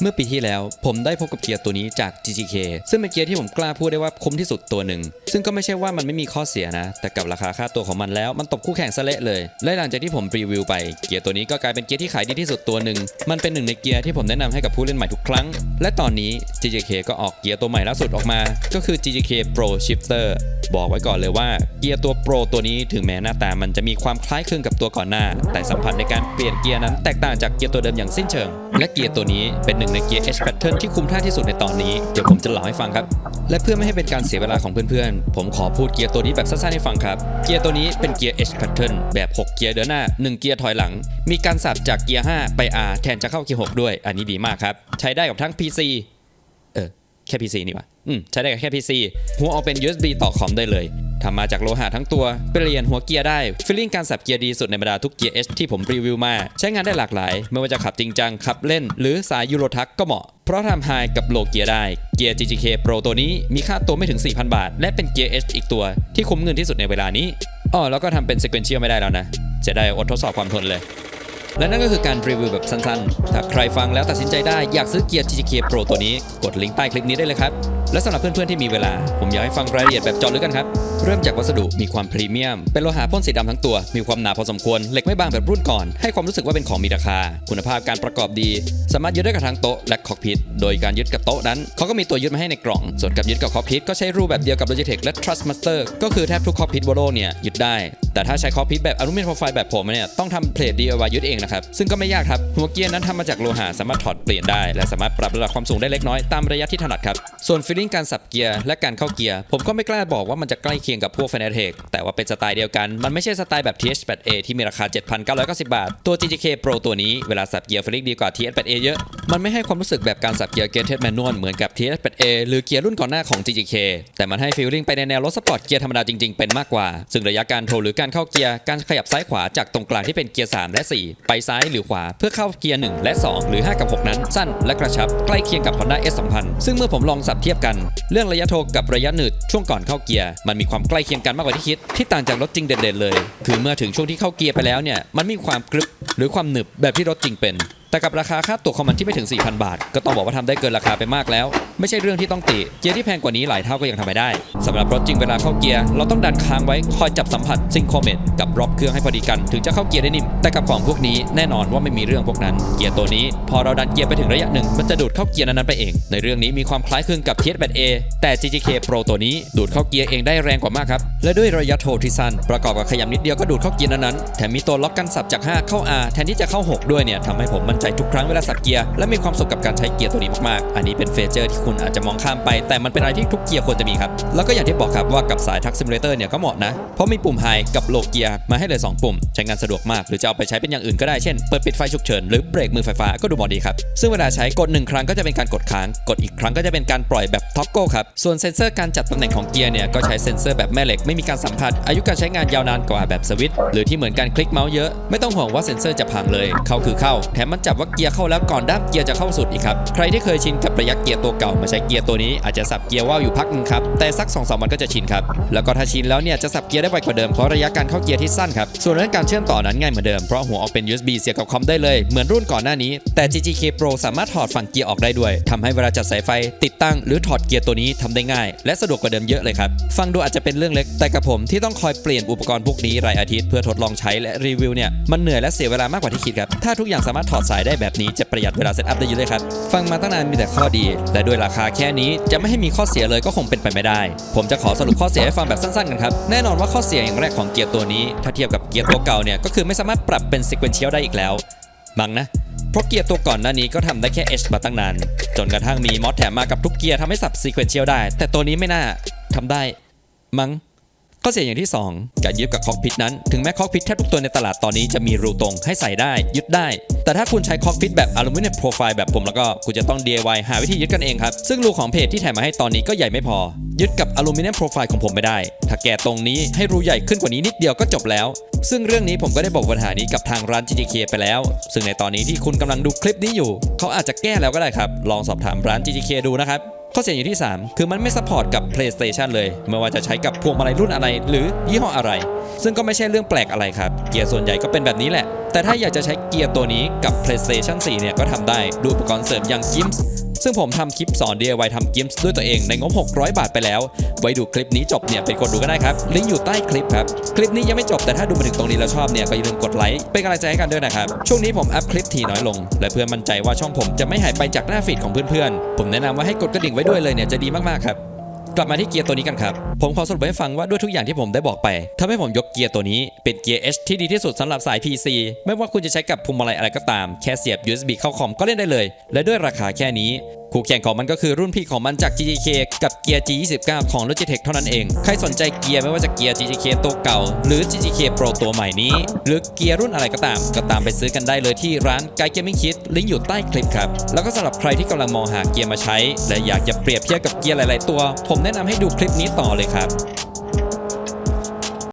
เมื่อปีที่แล้วผมได้พบกับเกียร์ตัวนี้จาก GGK ซึ่งเป็นเกียร์ที่ผมกล้าพูดได้ว่าคุ้มที่สุดตัวหนึ่ง ซึ่งก็ไม่ใช่ว่ามันไม่มีข้อเสียนะ แต่กับราคาค่าตัวของมันแล้วมันตบคู่แข่งซะเละเลย และหลังจากที่ผมรีวิวไปเกียร์ตัวนี้ก็กลายเป็นเกียร์ที่ขายดีที่สุดตัวหนึ่ง มันเป็นหนึ่งในเกียร์ที่ผมแนะนำให้กับผู้เล่นใหม่ทุกครั้ง และตอนนี้ GGK ก็ออกเกียร์ตัวใหม่ล่าสุดออกมา ก็คือ GGK Pro Shifter บอกไว้ก่อนเลยว่าเกียร์ตัว Pro ตัวนี้ถึงแม้หน้าตามันจะมีความคล้ายคลึงกับตัวก่อนหน้า แต่สัมผัสในการเปลี่ยนเกียร์นั้นแตกต่างจากเกียร์ตัวเดิมอย่างสิ้นเชิง และเกียร์ตัวนี้เป็นหนึ่งในเกียร์ H pattern ที่คุ้มค่าที่สุดในตอนนี้เดี๋ยวผมจะเล่าให้ฟังครับ และเพื่อไม่ให้เป็นการเสียเวลาของเพื่อนๆผมขอพูดเกียร์ตัวนี้แบบสั้นๆให้ฟังครับเกียร์ตัวนี้เป็นเกียร์ H pattern แบบ 6 เกียร์เดินหน้า 1 เกียร์ถอยหลัง มีการสับจากเกียร์5ไป R แทนจะเข้าเกียร์6ด้วย อันนี้ดีมากครับใช้ได้กับทั้ง PC เออแค่ PC นี่วะ อืมใช้ได้กับแค่ PC หัวออกเป็น USB ต่อคอมได้เลยทำมาจากโลหะทั้งตัว เปลี่ยนหัวเกียร์ได้ ฟีลลิ่งการสับเกียร์ดีสุดในบรรดาทุกเกียร์ H ที่ผมรีวิวมา ใช้งานได้หลากหลาย ไม่ว่าจะขับจริงจัง ขับเล่น หรือสายยูโรทักก็เหมาะ เพราะทำไฮกับโลเกียร์ได้ เกียร์ GGK Pro ตัวนี้มีค่าตัวไม่ถึง 4,000 บาท และเป็นเกียร์ H อีกตัว ที่คุ้มเงินที่สุดในเวลานี้อ๋อแล้วก็ทำเป็น sequential ไม่ได้แล้วนะ จะได้อดทดสอบความทนเลยและนั่นก็คือการรีวิวแบบสั้นๆ ถ้าใครฟังแล้วตัดสินใจได้อยากซื้อเกียร์ GTK Pro ตัวนี้ กดลิงก์ใต้คลิปนี้ได้เลยครับ และสำหรับเพื่อนๆที่มีเวลา ผมอยากให้ฟังรายละเอียดแบบเจาะลึกกันครับเริ่มจากวัสดุมีความพรีเมียม เป็นโลหะพ่นสีดำทั้งตัว มีความหนาพอสมควร เหล็กไม่บางแบบรุ่นก่อน ให้ความรู้สึกว่าเป็นของมีราคา คุณภาพการประกอบดี สามารถยึดได้กับทั้งโต๊ะและคอกพิทโดยการยึดกับโต๊ะนั้นเขาก็มีตัวยึดมาให้ในกล่อง ส่วนกับยึดกับคอกพิทก็ใช้รูปแบบเดียวกับ Logitech และ Trustmaster ก็คือแทบทุกคอกพิท Volo เนี่ยยึดได้ แต่ถ้าใช้คอกพิทแบบอลูมิเนียมโปรไฟล์แบบผมเนี่ยต้องทำเพลท DIY ยึดเองนะครับซึ่งก็ไม่ยากครับหัวเกียร์นั้นทำมาจากโลหะสามารถถอดเปลี่ยนได้ และสามารถปรับระดับความสูงได้เล็กน้อยตามระยะที่ถนัดครับส่วนฟีลลิ่งการสับเกียร์และการเข้าเกียร์ผมก็ไม่กล้าบอกว่ามันจะใกล้เคียงกับพวก Fanatec แต่ว่าเป็นสไตล์เดียวกัน มันไม่ใช่สไตล์แบบ TH8A ที่มีราคา 7,990 บาท ตัว GTK Pro ตัวนี้เวลาสับเกียร์ฟลลิ่งดีกว่า TH8A เยอะ มันไม่ให้ความรู้สึกแบบการสับเกียร์ gated manual เหมือนกับ TH8A หรือเกียร์รุ่นก่อนหน้าของ GTK แต่มันให้ฟีลลิ่งไปในแนวรถสปอร์ตเกียร์ธรรมดาจริงๆ เป็นมากกว่า ซึ่งระยะการโทรหรือการเข้าเกียร์ การขยับซ้ายขวาจากตรงกลางที่เป็นเกียร์3และ 4 ไปซ้ายหรือขวาเพื่อเข้าเกียร์1และ 2 หรือ 5 กับ 6 นั้น สั้นและกระชับใกล้เคียงกับ Honda S2000 ซึ่งเมื่อผมลองสับเทียบกัน เรื่องระยะโทรกับระยะหนืดช่วงก่อนเข้าเกียร์มันมีความใกล้เคียงกันมากกว่าที่คิด ที่ต่างจากรถจริงเด่นๆเลย คือเมื่อถึงช่วงที่เข้าเกียร์ไปแล้วเนี่ยมันมีความกรึบหรือความหนึบแบบที่รถจริงเป็น แต่กับราคาค่าตั๋วของมันที่ไม่ถึง 4,000 บาท ก็ต้องบอกว่าทำได้เกินราคาไปมากแล้ว ไม่ใช่เรื่องที่ต้องติเกียร์ที่แพงกว่านี้หลายเท่าก็ยังทำไม่ได้สำหรับรถจริงเวลาเข้าเกียร์เราต้องดันค้างไว้คอยจับสัมผัสซิงโครเมตกับรอบเครื่องให้พอดีกันถึงจะเข้าเกียร์ได้นิ่มแต่กับของพวกนี้แน่นอนว่าไม่มีเรื่องพวกนั้น เกียร์ตัวนี้ พอเราดันเกียร์ไปถึงระยะหนึ่งมันจะดูดเข้าเกียร์นั้นๆไปเอง ในเรื่องนี้มีความคล้ายคลึงกับ TS8A แต่ GGK Pro ตัวนี้ดูดเข้าเกียร์เองได้แรงกว่ามากครับและด้วยระยะโทที่สั้นประกอบกับขยับนิดเดียวก็ดูดเข้าเกียร์นั้นๆแถมมีตัวล็อกกันสับจาก 5 เข้า R แทนที่จะเข้า 6 ด้วยเนี่ยทำให้ผมมั่นใจทุกครั้งเวลาสับเกียร์และมีความสุขกับการใช้เกียร์ตัวนี้มากๆ อันนี้เป็นเฟเจอร์ที่คุณอาจจะมองข้ามไป แต่มันเป็นอะไรที่ทุกเกียร์ควรจะมีครับ แล้วก็อย่างที่บอกครับว่ากับสายทักซิมูเลเตอร์เนี่ยก็เหมาะนะ เพราะมีปุ่มไฮกับโลเกียร์มาให้เลย 2 ปุ่ม ใช้งานสะดวกมาก หรือจะเอาไปใช้เป็นอย่างอื่นก็ได้เช่นเปิดปิดไฟฉุกเฉินหรือเบรกมือไฟฟ้าก็ดูเหมาะดีครับซึ่งเวลาใช้กดหนึ่งครั้งก็จะเป็นการกดค้างกดอีกครั้งก็จะเป็นการปล่อยแบบท็อกโก้ครับส่วนเซ็นเซอร์การจัดตำแหน่งของเกียร์เนี่ยก็ใช้เซ็นเซอร์แบบแม่เหล็กไม่มีการสัมผัส อายุการใช้งานยาวนานกว่าแบบสวิตช์หรือที่เหมือนการคลิกเมาส์เยอะ ไม่ต้องห่วงว่าเซ็นเซอร์จะพังเลย เข้าคือเข้า แถมมันจับว่าเกียร์เข้าแล้วก่อนด้ามเกียร์จะเข้าสุดอีกครับ ใครที่เคยชินกับระยะเกียร์ตัวเก่ามาใช้เกียร์ตัวนี้อาจจะสับเกียร์ว่าวอยู่พักหนึงครับ แต่สัก2อสวันก็จะชินครับ แล้วก็ถ้าชินแล้วเนี่ยจะสับเกียร์ได้ไวกว่าเดิมเพราะระยะการเข้าเกียร์ที่สั้นครับ ส่วนเรื่องการเชื่อมต่อนั้นง่ายเหมือนเดิม เพราะหัวออกเป็น USB เสียบกับคอมได้เลย เหมือนรุ่นก่อนหน้านี้ แต่ GGK Pro สามารถถอดฝั่งเกียร์ออกได้ด้วยทำให้เวลาจัดสายไฟ ติดตั้งหรือถอดเกียร์ตัวนี้ทำได้ง่าย และสะดวกกว่าเดิมเยอะเลยครับ ฟังดูอาจจะเป็นเรื่องเล็กแต่กับผมที่ต้องคอยเปลี่ยนอุปกรณ์พวกนี้รายอาทิตย์เพื่อทดลองใช้และรีวิวเนี่ยมันเหนื่อยและเสียเวลามากกว่าที่คิดครับถ้าทุกอย่างสามารถถอดสายได้แบบนี้จะประหยัดเวลาเซตอัพได้เยอะเลยครับฟังมาตั้งนานมีแต่ข้อดี และด้วยราคาแค่นี้จะไม่ให้มีข้อเสียเลยก็คงเป็นไปไม่ได้ ผมจะขอสรุปข้อเสียให้ฟังแบบสั้นๆกันครับแน่นอนว่าข้อเสียอย่างแรกของเกียร์ตัวนี้ ถ้าเทียบกับเกียร์ตัวเก่าเนี่ยก็คือไม่สามารถปรับเป็น sequential ได้อีกแล้วมังนะเพราะเกียร์ตัวก่อนหน้านี้ก็ทำได้แค่ H มาตั้งนาน จนกระทั่งมีมอดแถมมากับทุกเกียร์ทำให้สับ sequential ได้ แต่ตัวนี้ไม่น่าทำได้มัง ข้อเสียอย่างที่ 2 การยึดกับคอกพิทนั้น ถึงแม้คอกพิทแทบทุกตัวในตลาดตอนนี้จะมีรูตรงให้ใส่ได้ยึดได้ แต่ถ้าคุณใช้คอกพิทแบบอลูมิเนียมโปรไฟล์แบบผมแล้วก็คุณจะต้อง DIY หาวิธียึดกันเองครับ ซึ่งรูของเพจที่แถมมาให้ตอนนี้ก็ใหญ่ไม่พอ ยึดกับอลูมิเนียมโปรไฟล์ของผมไม่ได้ ถ้าแก้ตรงนี้ให้รูใหญ่ขึ้นกว่านี้นิดเดียวก็จบแล้ว ซึ่งเรื่องนี้ผมก็ได้บอกปัญหานี้กับทางร้าน GTK ไปแล้ว ซึ่งในตอนนี้ที่คุณกำลังดูคลิปนี้อยู่ เขาอาจจะแก้แล้วก็ได้ครับ ลองสอบถามร้าน GTK ดูนะครับ ข้อเสียอยู่ที่ 3 คือมันไม่ซัพพอร์ตกับ PlayStation เลย ไม่ว่าจะใช้กับพวงมาลัยรุ่นอะไร หรือยี่ห้ออะไร ซึ่งก็ไม่ใช่เรื่องแปลกอะไรครับ เกียร์ส่วนใหญ่ก็เป็นแบบนี้แหละ แต่ถ้าอยากจะใช้เกียร์ตัวนี้กับ PlayStation 4 เนี่ยก็ทำได้ ดูอุปกรณ์เสริมอย่าง Gims ซึ่งผมทำคลิปสอน DIY ทำกิมส์ด้วยตัวเองในงบ 600 บาทไปแล้ว ไว้ดูคลิปนี้จบเนี่ยเป็นคนดูก็ได้ครับ ลิงก์อยู่ใต้คลิปครับ คลิปนี้ยังไม่จบแต่ถ้าดูมาถึงตรงนี้แล้วชอบเนี่ยก็อย่าลืมกดไลค์เป็นกำลังใจให้กันด้วยนะครับ ช่วงนี้ผมอัพคลิปทีน้อยลง และเพื่อมั่นใจว่าช่องผมจะไม่หายไปจากหน้าฟีดของเพื่อนๆ ผมแนะนำว่าให้กดกระดิ่งไว้ด้วยเลยเนี่ยจะดีมากๆครับ กลับมาที่เกียร์ตัวนี้กันครับ ผมขอสรุปให้ฟังว่าด้วยทุกอย่างที่ผมได้บอกไปทำให้ผมยกเกียร์ตัวนี้เป็นเกียร์ H ที่ดีที่สุดสำหรับสาย PC ไม่ว่าคุณจะใช้กับพวงมาลัยอะไรก็ตาม แค่เสียบ USB เข้าคอมก็เล่นได้เลย และด้วยราคาแค่นี้ คู่แข่งของมันก็คือรุ่นพี่ของมันจาก GTK กับเกียร์ G29 ของ Logitech เท่านั้นเอง ใครสนใจเกียร์ไม่ว่าจะเกียร์ GTK ตัวเก่า หรือ GTK Pro ตัวใหม่นี้ หรือเกียร์รุ่นอะไรก็ตาม ก็ตามไปซื้อกันได้เลยที่ร้านไกด์เกมมิ่งคิดลิงก์อยู่ใต้คลิปครับ แล้วก็สำหรับใครที่กำลังมองหาเกียร์มาใช้ และอยากจะเปรียบเทียบกับเกียร์หลาย ๆ ตัว ผมแนะนำให้ดูคลิปนี้ต่อเลยครับ